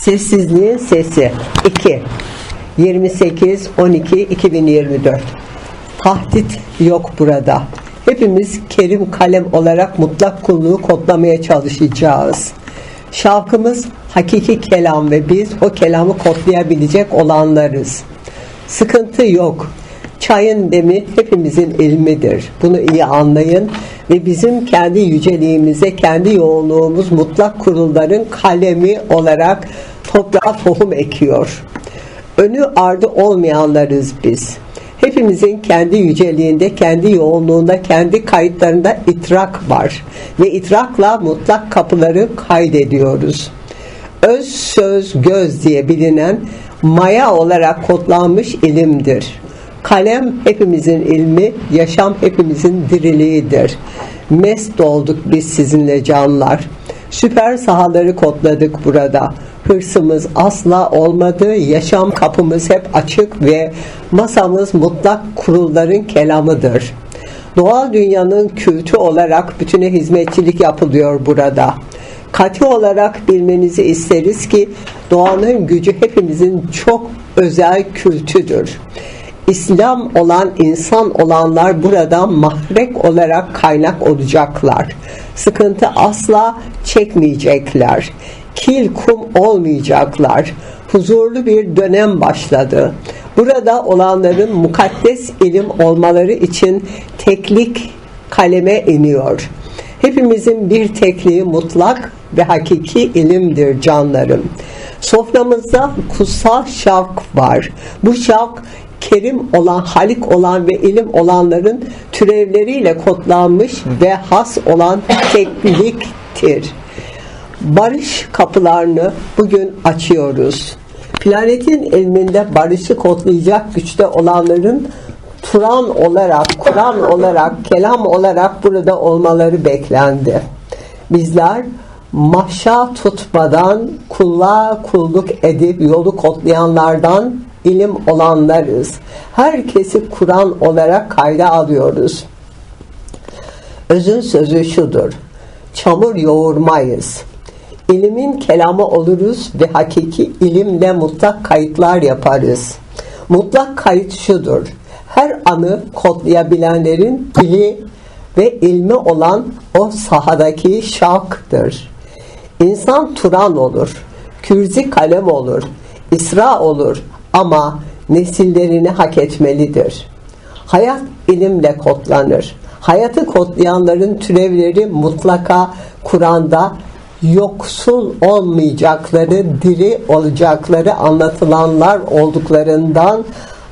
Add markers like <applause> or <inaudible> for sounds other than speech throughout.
Sessizliğin Sesi 2 28 12 2024 Tahdit yok burada. Hepimiz kerim kalem olarak mutlak kulluğu kodlamaya çalışacağız. Şavkımız hakiki kelam ve biz o kelamı kodlayabilecek olanlarız. Sıkıntı yok. Çayın demi hepimizin ilmidir. Bunu iyi anlayın ve bizim kendi yüceliğimize, kendi yoğunluğumuz mutlak kurulların kalemi olarak toprağa tohum ekiyor. Önü ardı olmayanlarız biz. Hepimizin kendi yüceliğinde, kendi yoğunluğunda, kendi kayıtlarında itrak var. Ve itrakla mutlak kapıları kaydediyoruz. Öz söz göz diye bilinen maya olarak kodlanmış ilimdir. Kalem hepimizin ilmi, yaşam hepimizin diriliğidir. Mest olduk biz sizinle canlar. Süper sahaları kodladık burada. Hırsımız asla olmadı. Yaşam kapımız hep açık ve masamız mutlak kurulların kelamıdır. Doğal dünyanın kültü olarak bütüne hizmetçilik yapılıyor burada. Katı olarak bilmenizi isteriz ki doğanın gücü hepimizin çok özel kültüdür. İslam olan insan olanlar burada mahrek olarak kaynak olacaklar. Sıkıntı asla çekmeyecekler. Kil kum olmayacaklar. Huzurlu bir dönem başladı. Burada olanların mukaddes ilim olmaları için teklik kaleme iniyor. Hepimizin bir tekliği mutlak ve hakiki ilimdir canlarım. Soframızda kutsal şavk var. Bu şavk kerim olan, halik olan ve ilim olanların türevleriyle kodlanmış ve has olan tekliktir. Barış kapılarını bugün açıyoruz. Planetin ilminde barışı kodlayacak güçte olanların Turan olarak, Kur'an olarak, kelam olarak burada olmaları beklendi. Bizler mahşa tutmadan kulluğa kulluk edip yolu kodlayanlardan ilim olanlarız. Herkesi Kur'an olarak kayda alıyoruz. Özün sözü şudur. Çamur yoğurmayız. İlimin kelamı oluruz ve hakiki ilimle mutlak kayıtlar yaparız. Mutlak kayıt şudur. Her anı kodlayabilenlerin dili ve ilmi olan o sahadaki şaktır. İnsan Turan olur, Kürzi kalem olur, İsra olur ama nesillerini hak etmelidir. Hayat ilimle kodlanır. Hayatı kodlayanların türevleri mutlaka Kur'an'da yoksul olmayacakları, diri olacakları anlatılanlar olduklarından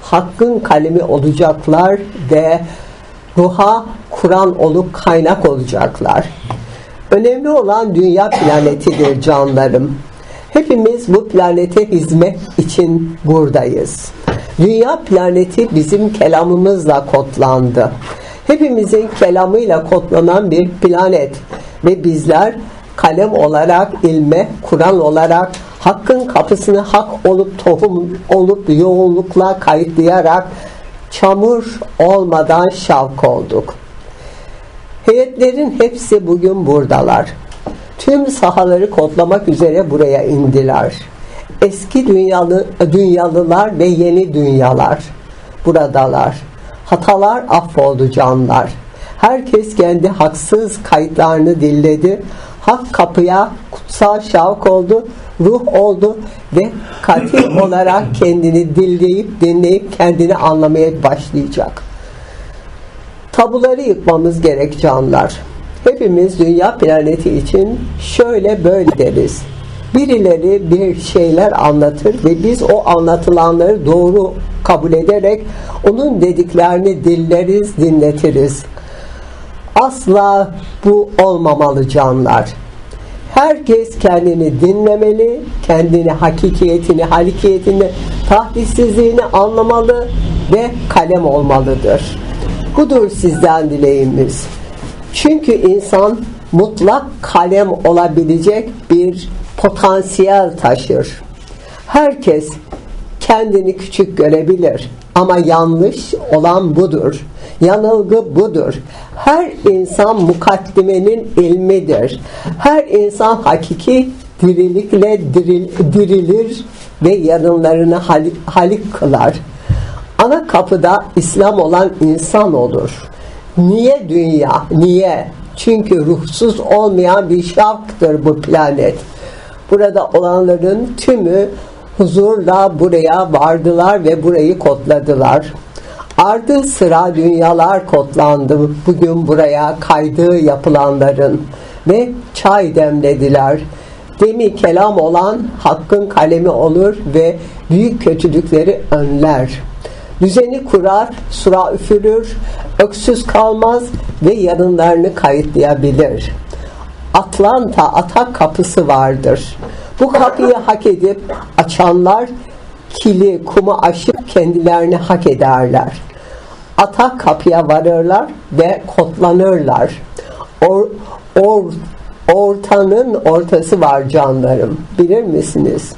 hakkın kalemi olacaklar ve ruha Kur'an olup kaynak olacaklar. Önemli olan dünya planetidir canlarım. Hepimiz bu planete hizmet için buradayız. Dünya planeti bizim kelamımızla kodlandı. Hepimizin kelamıyla kodlanan bir planet ve bizler kalem olarak ilme, Kur'an olarak hakkın kapısını hak olup tohum olup yoğunlukla kayıtlayarak çamur olmadan şavk olduk. Heyetlerin hepsi bugün buradalar. Tüm sahaları kodlamak üzere buraya indiler. Eski dünyalı, dünyalılar ve yeni dünyalar buradalar. Hatalar affoldu canlar. Herkes kendi haksız kayıtlarını dilledi. Hak kapıya kutsal şavk oldu, ruh oldu ve katil <coughs> olarak kendini dilleyip dinleyip kendini anlamaya başlayacak. Tabuları yıkmamız gerek canlar. Hepimiz dünya planeti için şöyle böyle deriz. Birileri bir şeyler anlatır ve biz o anlatılanları doğru kabul ederek onun dediklerini dilleriz, dinletiriz. Asla bu olmamalı canlar. Herkes kendini dinlemeli, kendini hakikiyetini, halikiyetini, tahdissizliğini anlamalı ve kalem olmalıdır. Budur sizden dileğimiz. Çünkü insan mutlak kalem olabilecek bir potansiyel taşır. Herkes kendini küçük görebilir ama yanlış olan budur. Yanılgı budur. Her insan mukaddimenin ilmidir. Her insan hakiki dirilikle diril, dirilir ve yarınlarını hal- halik kılar. Ana kapıda İslam olan insan olur. Niye dünya? Niye? Çünkü ruhsuz olmayan bir şarttır bu planet. Burada olanların tümü huzurla buraya vardılar ve burayı kodladılar. Ardı sıra dünyalar kodlandı bugün buraya kaydı yapılanların ve çay demlediler. Demi kelam olan hakkın kalemi olur ve büyük kötülükleri önler. Düzeni kurar, sura üfürür, öksüz kalmaz ve yarınlarını kayıtlayabilir. Atlanta atak kapısı vardır. Bu kapıyı hak edip açanlar kili, kumu aşıp kendilerini hak ederler. Atak kapıya varırlar ve kodlanırlar. Or, or, ortanın ortası var canlarım. Bilir misiniz?